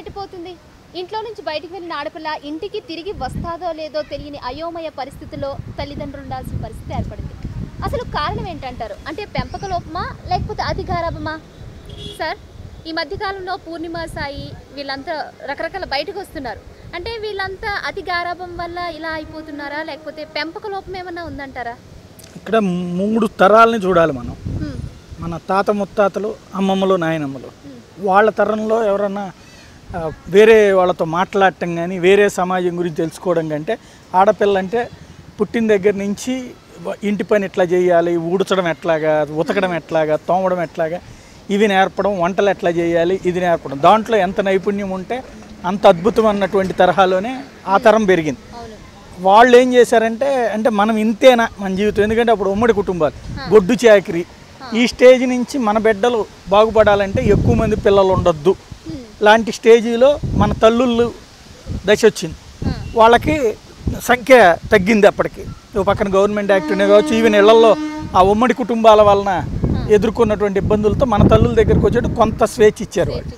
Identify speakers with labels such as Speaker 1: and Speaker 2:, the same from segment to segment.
Speaker 1: ఎట్టిపోతుంది ఇంట్లో నుంచి బయటికి వెళ్ళిన ఆడపిల్ల ఇంటికి తిరిగి వస్తాదో లేదో తెలియని అయోమయ పరిస్థితిలో తల్లిదండ్రులు ఉండాల్సిన పరిస్థితి ఏర్పడింది. అసలు కారణం ఏంటంటారు? అంటే పెంపక లోపమా లేకపోతే అతి గారాబమా సార్ ఈ మధ్యకాలంలో పూర్ణిమ సాయి వీళ్ళంతా రకరకాల బయటకు వస్తున్నారు. అంటే వీళ్ళంతా అతి గారాబం వల్ల ఇలా అయిపోతున్నారా లేకపోతే పెంపక లోపం ఏమన్నా ఉందంటారా?
Speaker 2: ఇక్కడ మూడు తరాలని చూడాలి మనం. మన తాత ముత్తాతలు అమ్మమ్మలు నాయనమ్మలు. వాళ్ళ తరంలో ఎవరన్నా వేరే వాళ్ళతో మాట్లాడటం కానీ వేరే సమాజం గురించి తెలుసుకోవడం కంటే ఆడపిల్ల అంటే పుట్టిన దగ్గర నుంచి ఇంటి పని ఎట్లా చేయాలి ఊడ్చడం ఎట్లాగా ఉతకడం ఎట్లాగా తోమడం ఎట్లాగా ఇవి నేర్పడం వంటలు ఎట్లా చేయాలి ఇది నేర్పడం. దాంట్లో ఎంత నైపుణ్యం ఉంటే అంత అద్భుతం అన్నటువంటి తరహాలోనే ఆ తరం పెరిగింది. వాళ్ళు ఏం చేశారంటే అంటే మనం ఇంతేనా మన జీవితం. ఎందుకంటే అప్పుడు ఉమ్మడి కుటుంబాలు. గొడ్డు చాకిరి. ఈ స్టేజ్ నుంచి మన బిడ్డలు బాగుపడాలంటే ఎక్కువ మంది పిల్లలు ఉండొద్దు. లాంటి స్టేజీలో మన తల్లుళ్ళు దశ వచ్చింది. వాళ్ళకి సంఖ్య తగ్గింది అప్పటికి. పక్కన గవర్నమెంట్ యాక్ట్నే కావచ్చు ఈవెన్ ఇళ్ళలో ఆ ఉమ్మడి కుటుంబాల వలన ఎదుర్కొన్నటువంటి ఇబ్బందులతో మన తల్లుల దగ్గరికి వచ్చేటి కొంత స్వేచ్ఛ ఇచ్చారు వాళ్ళు.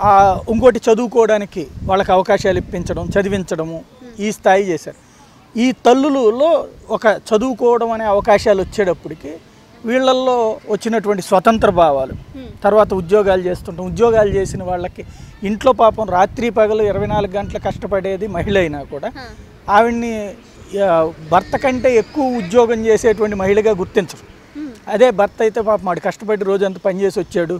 Speaker 2: ఆ, ఇంకోటి చదువుకోవడానికి వాళ్ళకి అవకాశాలు ఇప్పించడం చదివించడము ఈ స్థాయి చేశారు. ఈ తల్లులలో ఒక చదువుకోవడం అనే అవకాశాలు వచ్చేటప్పటికి వీళ్ళల్లో వచ్చినటువంటి స్వతంత్ర భావాలు. తర్వాత ఉద్యోగాలు చేస్తుంటాం. ఉద్యోగాలు చేసిన వాళ్ళకి ఇంట్లో పాపం రాత్రి పగలు ఇరవై నాలుగు గంటలు కష్టపడేది మహిళ అయినా కూడా ఆవిడ్ని భర్త కంటే ఎక్కువ ఉద్యోగం చేసేటువంటి మహిళగా గుర్తించరు. అదే భర్త అయితే పాపం వాడు కష్టపడి రోజంతా పనిచేసి వచ్చాడు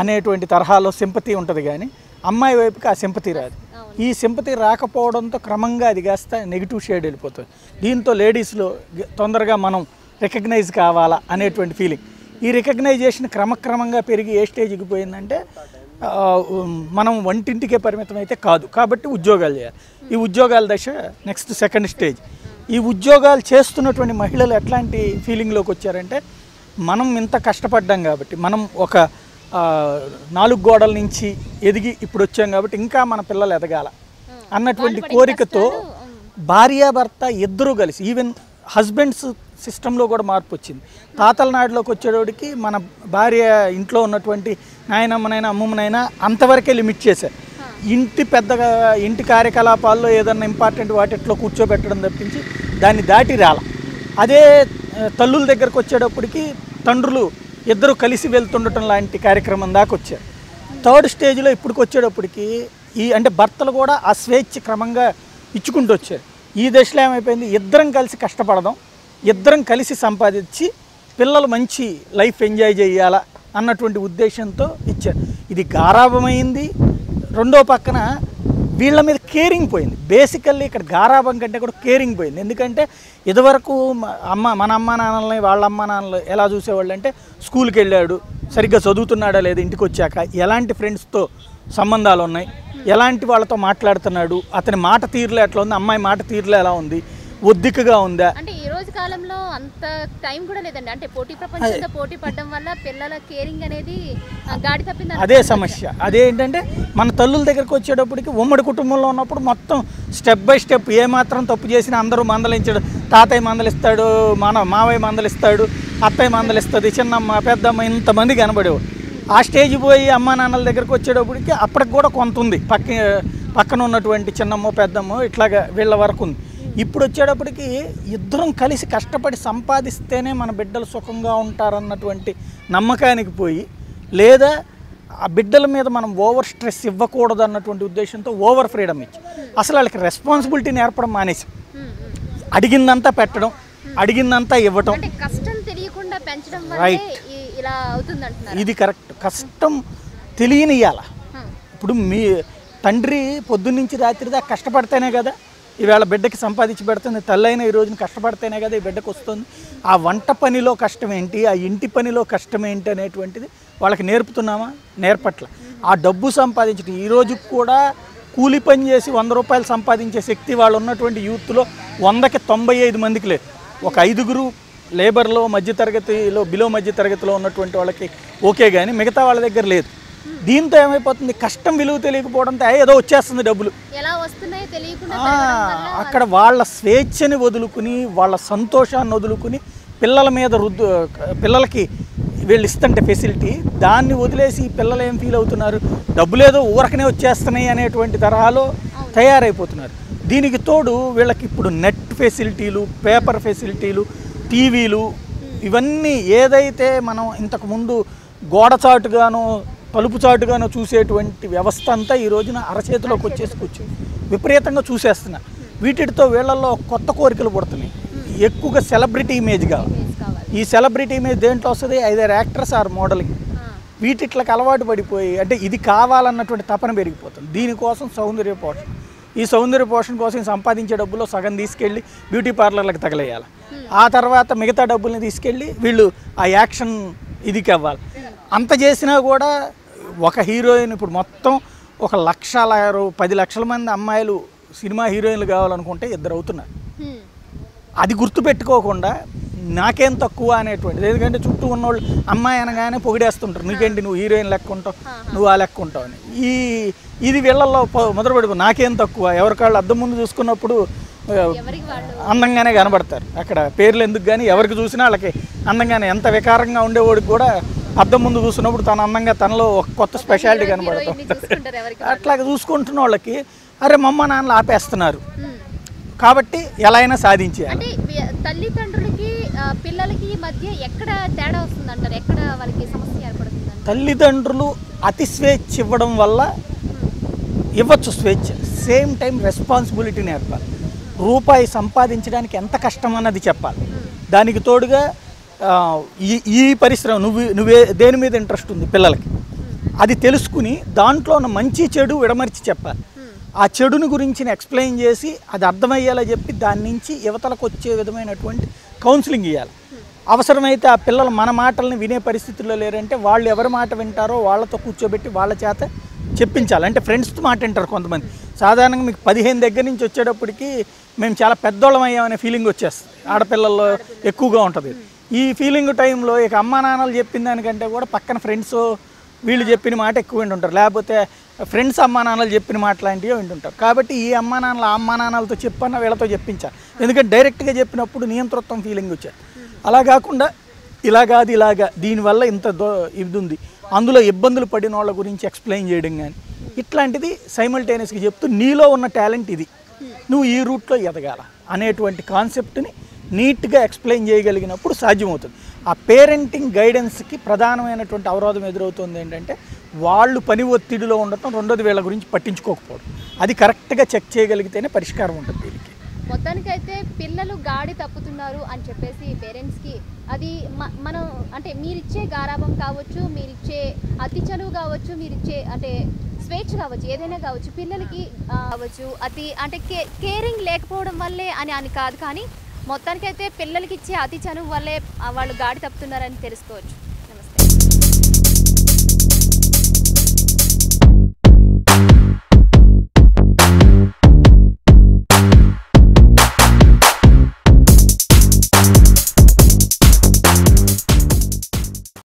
Speaker 2: అనేటువంటి తరహాలో సింపతి ఉంటుంది కానీ అమ్మాయి వైపుకి ఆ సింపతి రాదు. ఈ సింపతి రాకపోవడంతో క్రమంగా అది కాస్త నెగిటివ్ షేడ్ వెళ్ళిపోతుంది. దీంతో లేడీస్లో తొందరగా మనం రికగ్నైజ్ కావాలా అనేటువంటి ఫీలింగ్ ఈ రికగ్నైజేషన్ క్రమక్రమంగా పెరిగి ఏ స్టేజ్కి పోయిందంటే మనం వంటింటికే పరిమితం అయితే కాదు. కాబట్టి ఉద్యోగాలు చేయాలి. ఈ ఉద్యోగాల దశ నెక్స్ట్ సెకండ్ స్టేజ్ ఈ ఉద్యోగాలు చేస్తున్నటువంటి మహిళలు ఎట్లాంటి ఫీలింగ్లోకి వచ్చారంటే మనం ఇంత కష్టపడ్డాం కాబట్టి మనం ఒక నాలుగు గోడల నుంచి ఎదిగి ఇప్పుడు వచ్చాం కాబట్టి ఇంకా మన పిల్లలు ఎదగాల అన్నటువంటి కోరికతో భార్యాభర్త ఇద్దరూ కలిసి ఈవెన్ హస్బెండ్స్ సిస్టంలో కూడా మార్పు వచ్చింది. తాతల నాడులోకి వచ్చేటోడికి మన భార్య ఇంట్లో ఉన్నటువంటి నాయనమ్మనైనా అమ్మమ్మనైనా అంతవరకే లిమిట్ చేశారు. ఇంటి పెద్దగా ఇంటి కార్యకలాపాల్లో ఏదన్నా ఇంపార్టెంట్ వాటిట్లో కూర్చోబెట్టడం తప్పించి దాన్ని దాటి రాల. అదే తల్లుల దగ్గరకు వచ్చేటప్పటికి తండ్రులు ఇద్దరు కలిసి వెళ్తుండటం లాంటి కార్యక్రమం దాకా వచ్చారు. థర్డ్ స్టేజ్లో ఇప్పటికి వచ్చేటప్పటికి ఈ అంటే భర్తలు కూడా ఆ స్వేచ్ఛ క్రమంగా ఇచ్చుకుంటూ వచ్చారు. ఈ దశలో ఏమైపోయింది? ఇద్దరం కలిసి కష్టపడదాం. ఇద్దరం కలిసి సంపాదించి పిల్లలు మంచి లైఫ్ ఎంజాయ్ చేయాలా అన్నటువంటి ఉద్దేశంతో ఇచ్చారు. ఇది గారాభమైంది. రెండో పక్కన వీళ్ళ మీద కేరింగ్ పోయింది. బేసికల్లీ ఇక్కడ గారాభం కంటే కూడా కేరింగ్ పోయింది. ఎందుకంటే ఇదివరకు అమ్మ మన అమ్మ నాన్నలని వాళ్ళ అమ్మ నాన్నలు ఎలా చూసేవాళ్ళు అంటే స్కూల్కి వెళ్ళాడు సరిగ్గా చదువుతున్నాడా లేదా ఇంటికి వచ్చాక ఎలాంటి ఫ్రెండ్స్తో సంబంధాలు ఉన్నాయి ఎలాంటి వాళ్ళతో మాట్లాడుతున్నాడు అతని మాట తీరులో ఎట్లా ఉంది అమ్మాయి మాట తీరులో ఎలా ఉంది ఒద్దికగా ఉందా?
Speaker 1: అంటే కాలంలో అంత టైం కూడా లేదండి. అంటే పోటీ ప్రపంచంతో పోటీ పడడం వల్ల పిల్లల కేరింగ్ అనేది గాడి తప్పింది
Speaker 2: అదే సమస్య. అదేంటంటే మన తల్లుల దగ్గరికి వచ్చేటప్పటికి ఉమ్మడి కుటుంబంలో ఉన్నప్పుడు మొత్తం స్టెప్ బై స్టెప్ ఏ మాత్రం తప్పు చేసినా అందరూ మందలించడు. తాతయ్య మందలిస్తాడు మన మావయ్య మందలిస్తాడు అత్తయ్య మందలిస్తుంది చిన్నమ్మ పెద్దమ్మ ఇంతమంది కనబడేవాడు ఆ స్టేజ్ పోయి అమ్మ నాన్నల దగ్గరికి వచ్చేటప్పటికి అప్పటికి కూడా కొంత ఉంది. పక్క పక్కన ఉన్నటువంటి చిన్నమ్మ పెద్దమ్మ ఇట్లాగా వీళ్ళ వరకు ఉంది. ఇప్పుడు వచ్చేటప్పటికి ఇద్దరం కలిసి కష్టపడి సంపాదిస్తేనే మన బిడ్డలు సుఖంగా ఉంటారన్నటువంటి నమ్మకానికి పోయి లేదా ఆ బిడ్డల మీద మనం ఓవర్ స్ట్రెస్ ఇవ్వకూడదు అన్నటువంటి ఉద్దేశంతో ఓవర్ ఫ్రీడమ్ ఇచ్చి. అసలు వాళ్ళకి రెస్పాన్సిబిలిటీ నేర్పడం మానేసి. అడిగిందంతా పెట్టడం అడిగిందంతా ఇవ్వటం.
Speaker 1: అంటున్నారు
Speaker 2: ఇది కరెక్ట్. కష్టం తెలియనియాల. ఇప్పుడు మీ తండ్రి పొద్దున్నుంచి రాత్రి దాకా కష్టపడితేనే కదా ఈవేళ బిడ్డకి సంపాదించి పెడుతుంది. తల్లైన ఈ రోజున కష్టపడితేనే కదా ఈ బిడ్డకు వస్తుంది. ఆ వంట పనిలో కష్టం ఏంటి? ఆ ఇంటి పనిలో కష్టం ఏంటి అనేటువంటిది వాళ్ళకి నేర్పుతున్నామా? నేర్పట్ల. ఆ డబ్బు సంపాదించడం ఈ రోజు కూడా కూలి పని చేసి వంద రూపాయలు సంపాదించే శక్తి వాళ్ళు ఉన్నటువంటి యూత్లో వందకి తొంభై ఐదు మందికి లేదు. ఒక ఐదుగురు లేబర్లో మధ్యతరగతిలో బిలో మధ్యతరగతిలో ఉన్నటువంటి వాళ్ళకి ఓకే కానీ మిగతా వాళ్ళ దగ్గర లేదు. దీంతో ఏమైపోతుంది? కష్టం విలువ తెలియకపోవడంతో "ఏ, ఏదో వచ్చేస్తుంది డబ్బులు. అక్కడ వాళ్ళ స్వేచ్ఛని వదులుకుని వాళ్ళ సంతోషాన్ని వదులుకుని పిల్లల మీద రుద్దు పిల్లలకి వీళ్ళు ఇస్తుంటే ఫెసిలిటీ దాన్ని వదిలేసి పిల్లలు ఏం ఫీల్ అవుతున్నారు? డబ్బులేదో ఊరకనే వచ్చేస్తున్నాయి అనేటువంటి తరహాలో తయారైపోతున్నారు. దీనికి తోడు వీళ్ళకి ఇప్పుడు నెట్ ఫెసిలిటీలు పేపర్ ఫెసిలిటీలు టీవీలు ఇవన్నీ ఏదైతే మనం ఇంతకు ముందు గోడ చాటుగానో తలుపు చాటుగానో చూసేటువంటి వ్యవస్థ అంతా ఈ రోజున అరచేతిలోకి వచ్చేసి కూర్చుంది విపరీతంగా చూసేస్తున్నారు వీటితో వీళ్ళల్లో కొత్త కోరికలు పుడుతున్నాయి. ఎక్కువగా సెలబ్రిటీ ఇమేజ్ కావాలి. ఈ సెలబ్రిటీ ఇమేజ్ దేంట్లో వస్తుంది? Either actors or modelling.
Speaker 1: ఆ,
Speaker 2: వీటిట్లకు అలవాటు పడిపోయి అంటే ఇది కావాలన్నటువంటి తపన పెరిగిపోతుంది. దీనికోసం సౌందర్య పోషణ. ఈ సౌందర్య పోషణ కోసం సంపాదించే డబ్బులో సగం తీసుకెళ్ళి బ్యూటీ పార్లర్లకు తగలేయాలి. ఆ తర్వాత మిగతా డబ్బుల్ని తీసుకెళ్ళి వీళ్ళు ఆ యాక్షన్ ఇదికి అవ్వాలి. అంత చేసినా కూడా ఒక హీరోయిన్ ఇప్పుడు మొత్తం ఒక లక్ష పది లక్షల మంది అమ్మాయిలు సినిమా హీరోయిన్లు కావాలనుకుంటే ఇద్దరు అవుతున్నారు. అది గుర్తుపెట్టుకోకుండా నాకేం తక్కువ అనేటువంటిది. ఎందుకంటే చుట్టూ ఉన్నోళ్ళు అమ్మాయి అనగానే పొగిడేస్తుంటారు. నీకేంటి నువ్వు హీరోయిన్ లెక్క ఉంటావు నువ్వు ఆ లెక్క ఉంటావు అని ఈ ఇది వీళ్ళల్లో ప- మొదలు పెట్టుకో నాకేం తక్కువ. ఎవరికాళ్ళు అద్దం ముందు చూసుకున్నప్పుడు అందంగానే కనబడతారు. అక్కడ పేర్లు ఎందుకు కానీ ఎవరికి చూసినా వాళ్ళకి అందంగానే ఎంత వికారంగా ఉండేవాడికి కూడా అద్దం ముందు చూసినప్పుడు తన అందంగా తనలో ఒక కొత్త స్పెషాలిటీ కనబడుతూ
Speaker 1: హీరోయిన్ని చూసుకుంటారు ఎవరికి
Speaker 2: అట్లాగే చూసుకుంటున్న వాళ్ళకి అరే మమ్మ నాన్నలు ఆపేస్తున్నారు. కాబట్టి ఎలా అయినా సాధించేయాలి.
Speaker 1: తల్లిదండ్రులకి పిల్లలకి మధ్య ఎక్కడ తేడా వస్తుంది అంటారు ఎక్కడ వాళ్ళకి సమస్య ఏర్పడుతుంది
Speaker 2: తల్లిదండ్రులు అతి స్వేచ్ఛ ఇవ్వడం వల్ల ఇవ్వచ్చు స్వేచ్ఛ. సేమ్ టైం రెస్పాన్సిబిలిటీ నేర్పాలి రూపాయి సంపాదించడానికి ఎంత కష్టం అన్నది చెప్పాలి. దానికి తోడుగా ఈ ఈ పరిశ్రమ నువ్వు నువ్వే దేని మీద ఇంట్రెస్ట్ ఉంది పిల్లలకి? అది తెలుసుకుని దాంట్లో ఉన్న మంచి చెడు విడమర్చి చెప్పాలి. ఆ చెడుని గురించి ఎక్స్ప్లెయిన్ చేసి అది అర్థమయ్యేలా చెప్పి దాని నుంచి యువతలకు వచ్చే విధమైనటువంటి కౌన్సిలింగ్ ఇవ్వాలి అవసరమైతే ఆ పిల్లలు మన మాటల్ని వినే పరిస్థితుల్లో లేరంటే వాళ్ళు ఎవరి మాట వింటారో వాళ్ళతో కూర్చోబెట్టి వాళ్ళ చేత చెప్పించాలి. అంటే ఫ్రెండ్స్తో మాట వింటారు కొంతమంది. సాధారణంగా మీకు పదిహేను దగ్గర నుంచి వచ్చేటప్పటికి మేము చాలా పెద్దోళ్ళం అయ్యామనే ఫీలింగ్ వచ్చేస్తుంది. ఆడపిల్లల్లో ఎక్కువగా ఉంటుంది. ఈ ఫీలింగ్ టైంలో ఇక అమ్మా నాన్నలు చెప్పిన దానికంటే కూడా పక్కన ఫ్రెండ్స్ వీళ్ళు చెప్పిన మాట ఎక్కువ వింటుంటారు. లేకపోతే ఫ్రెండ్స్ అమ్మా నాన్నలు చెప్పిన మాట లాంటివి వింటుంటారు. కాబట్టి ఈ అమ్మా నాన్నలు అమ్మా నాన్నలతో చెప్పన్న వీళ్ళతో చెప్పించాలి ఎందుకంటే డైరెక్ట్గా చెప్పినప్పుడు నియంతృత్వం ఫీలింగ్ వచ్చారు అలా కాకుండా ఇలా కాదు ఇలాగా దీనివల్ల ఇంత దో ఇది ఉంది. అందులో ఇబ్బందులు పడిన వాళ్ళ గురించి ఎక్స్ప్లెయిన్ చేయడం కానీ ఇట్లాంటిది సైమల్టేనియస్గా చెప్తూ నీలో ఉన్న టాలెంట్ ఇది. నువ్వు ఈ రూట్లో ఎదగాల అనేటువంటి కాన్సెప్ట్ని నీట్గా ఎక్స్ప్లెయిన్ చేయగలిగినప్పుడు సాధ్యమవుతుంది. ఆ పేరెంటింగ్ గైడెన్స్కి ప్రధానమైనటువంటి అవరోధం ఎదురవుతుంది ఏంటంటే వాళ్ళు పని ఒత్తిడిలో ఉండటం రెండోది వీళ్ళ గురించి పట్టించుకోకపోవడం. అది కరెక్ట్గా చెక్ చేయగలిగితేనే పరిష్కారం ఉంటుంది దీనికి
Speaker 1: మొత్తానికైతే పిల్లలు గాడి తప్పుతున్నారు అని చెప్పేసి పేరెంట్స్కి అది మ- మనం అంటే మీరిచ్చే గారాభం కావచ్చు మీరిచ్చే అతి చనువు కావచ్చు మీరిచ్చే అంటే స్వేచ్ఛ కావచ్చు ఏదైనా కావచ్చు పిల్లలకి కావచ్చు అతి అంటే కే కేరింగ్ లేకపోవడం వల్లే అని అని కాదు కానీ మొత్తానికైతే పిల్లలకి ఇచ్చే అతి చనువు వల్లే వాళ్ళు గాడి తప్పుతున్నారని తెలుసుకోవచ్చు.